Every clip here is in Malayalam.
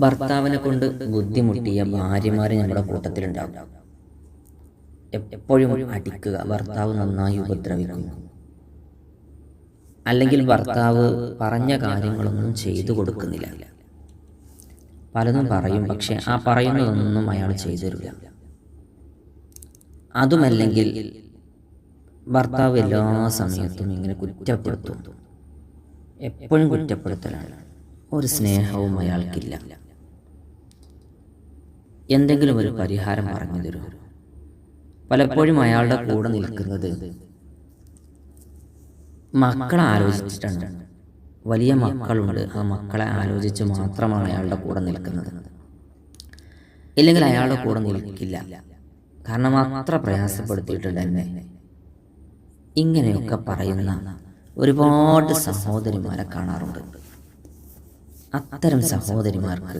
ഭർത്താവിനെ കൊണ്ട് ബുദ്ധിമുട്ടിയ ഭാര്യമാർ നമ്മുടെ കൂട്ടത്തിലുണ്ടാകും. എപ്പോഴും അടിക്കുക ഭർത്താവ് നന്നായി ഉപദ്രവിക്കുന്നു അല്ലെങ്കിൽ ഭർത്താവ് പറഞ്ഞ കാര്യങ്ങളൊന്നും ചെയ്തു കൊടുക്കുന്നില്ല. പലതും പറയും പക്ഷെ ആ പറയുന്നതൊന്നും അയാൾ ചെയ്തു തരില്ല അതുമല്ലെങ്കിൽ ഭർത്താവ് എല്ലാ സമയത്തും ഇങ്ങനെ കുറ്റപ്പെടുത്തും. എപ്പോഴും കുറ്റപ്പെടുത്തലാണ്. ഒരു സ്നേഹവും അയാൾക്കില്ല. എന്തെങ്കിലും ഒരു പരിഹാരം പറഞ്ഞു തരൂ പലപ്പോഴും അയാളുടെ കൂടെ നിൽക്കുന്നത് മക്കളെ ആലോചിച്ചിട്ടുണ്ട് വലിയ മക്കളുണ്ട്. ആ മക്കളെ ആലോചിച്ച് മാത്രമാണ് അയാളുടെ കൂടെ നിൽക്കുന്നത്. ഇല്ലെങ്കിൽ അയാളുടെ കൂടെ നിൽക്കില്ല. കാരണം അത്ര പ്രയാസപ്പെടുത്തിയിട്ടുണ്ട് എന്നെ. ഇങ്ങനെയൊക്കെ പറയുന്ന ഒരുപാട് സഹോദരിമാരെ കാണാറുണ്ട്. അത്തരം സഹോദരിമാർക്ക്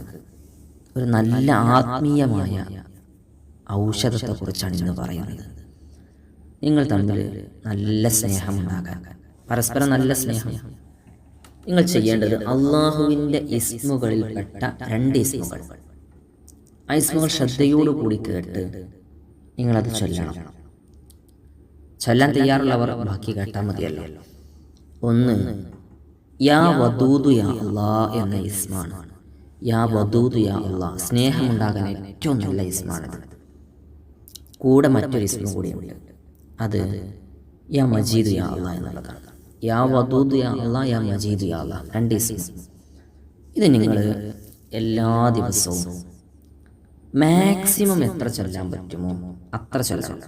ഒരു നല്ല ആത്മീയമായ ഔഷധത്തെക്കുറിച്ചാണ് ഇന്ന് പറയുന്നത്. നിങ്ങൾ തമ്മിൽ നല്ല സ്നേഹം ഉണ്ടാകാൻ പരസ്പരം നല്ല സ്നേഹം. നിങ്ങൾ ചെയ്യേണ്ടത് അള്ളാഹുവിന്റെ ഇസ്മുകളിൽപ്പെട്ട രണ്ട് ഇസ്മുകൾ. ആ ഇസ്മുകൾ ശ്രദ്ധയോടുകൂടി കേട്ട് നിങ്ങളത് ചൊല്ലണം. ചൊല്ലാൻ തയ്യാറുള്ളവർ ബാക്കി കേട്ടാൽ മതിയല്ലോ. ഒന്ന് യാ വദൂദു യാ അള്ളാ എന്ന ഇസ്മാണ്. യാ വദൂദു യാ അള്ളാ സ്നേഹമുണ്ടാകാൻ ഏറ്റവും നല്ല ഇസ്മാണ്. കൂടെ മറ്റൊരു ഇസ്മ കൂടിയുണ്ട്. അത് യാ മജീദ് യാ അള്ളാ എന്നുള്ളതാണ് യാ വദൂദ് യാ അള്ളാ യാ മജീദ് യാ അള്ളാ രണ്ട് ഇസ്മ. ഇത് നിങ്ങൾ എല്ലാ ദിവസവും മാക്സിമം എത്ര ചൊല്ലാൻ പറ്റുമോ? അത്ര ചൊല്ലണം.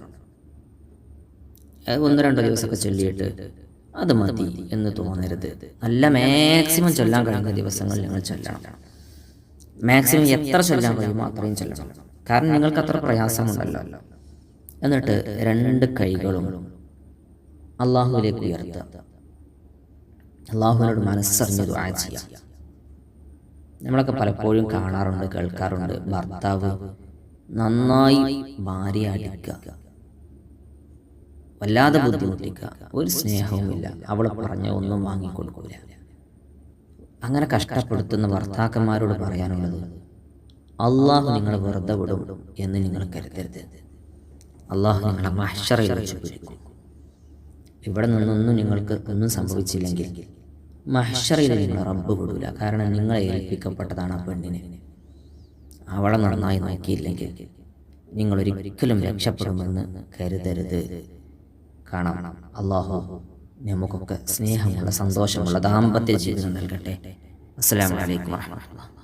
ഒന്ന് രണ്ടോ ദിവസമൊക്കെ ചൊല്ലിയിട്ട് അത് മതി എന്ന് തോന്നരുത്. നല്ല മാക്സിമം ചൊല്ലാൻ കഴിയുന്ന ദിവസങ്ങൾ നിങ്ങൾ ചൊല്ലണം. മാക്സിമം എത്ര ചൊല്ലാൻ കഴിയുമോ അത്രയും ചൊല്ലണം. കാരണം നിങ്ങൾക്ക് അത്ര പ്രയാസമുണ്ടല്ലോ. എന്നിട്ട് രണ്ട് കൈകളും അള്ളാഹുവിലേക്ക് ഉയർത്തുക. അള്ളാഹുവിനോട് മനസ്സറിഞ്ഞത് ദുആ ചെയ്യാം നമ്മളൊക്കെ പലപ്പോഴും കാണാറുണ്ട് കേൾക്കാറുണ്ട്. ഭർത്താവ് നന്നായി ഭാര്യ അടിക്കുക. വല്ലാതെ ബുദ്ധിമുട്ടിക്കുക. ഒരു സ്നേഹവുമില്ല. അവൾ പറഞ്ഞ ഒന്നും വാങ്ങിക്കൊടുക്കൂല. അങ്ങനെ കഷ്ടപ്പെടുത്തുന്ന ഭർത്താക്കന്മാരോട് പറയാനുള്ളത് അള്ളാഹു നിങ്ങളെ വെറുതെ വിടും എന്ന് നിങ്ങൾ കരുതരുത്. അള്ളാഹു നിങ്ങളെ മഹ്ഷറയിൽ വെച്ച് പിടിക്കും. ഇവിടെ നിന്നൊന്നും നിങ്ങൾക്ക് ഒന്നും സംഭവിച്ചില്ലെങ്കിൽ മഹ്ഷറയിൽ നിങ്ങൾ റബ്ബ് വിടൂല. കാരണം നിങ്ങളെ ഏൽപ്പിക്കപ്പെട്ടതാണ് ആ പെണ്ണിനെ. അവളെ നന്നായി നോക്കിയില്ലെങ്കിൽ നിങ്ങളൊരിക്കലും രക്ഷപ്പെടുമെന്ന് കരുതരുത്. കാണാം. അള്ളാഹു നമുക്കൊക്കെ സ്നേഹമുള്ള സന്തോഷമുള്ള ദാമ്പത്യ ജീവിതം നൽകട്ടെ. അസ്സലാമു അലൈക്കും വറഹ്മത്തുള്ളാഹി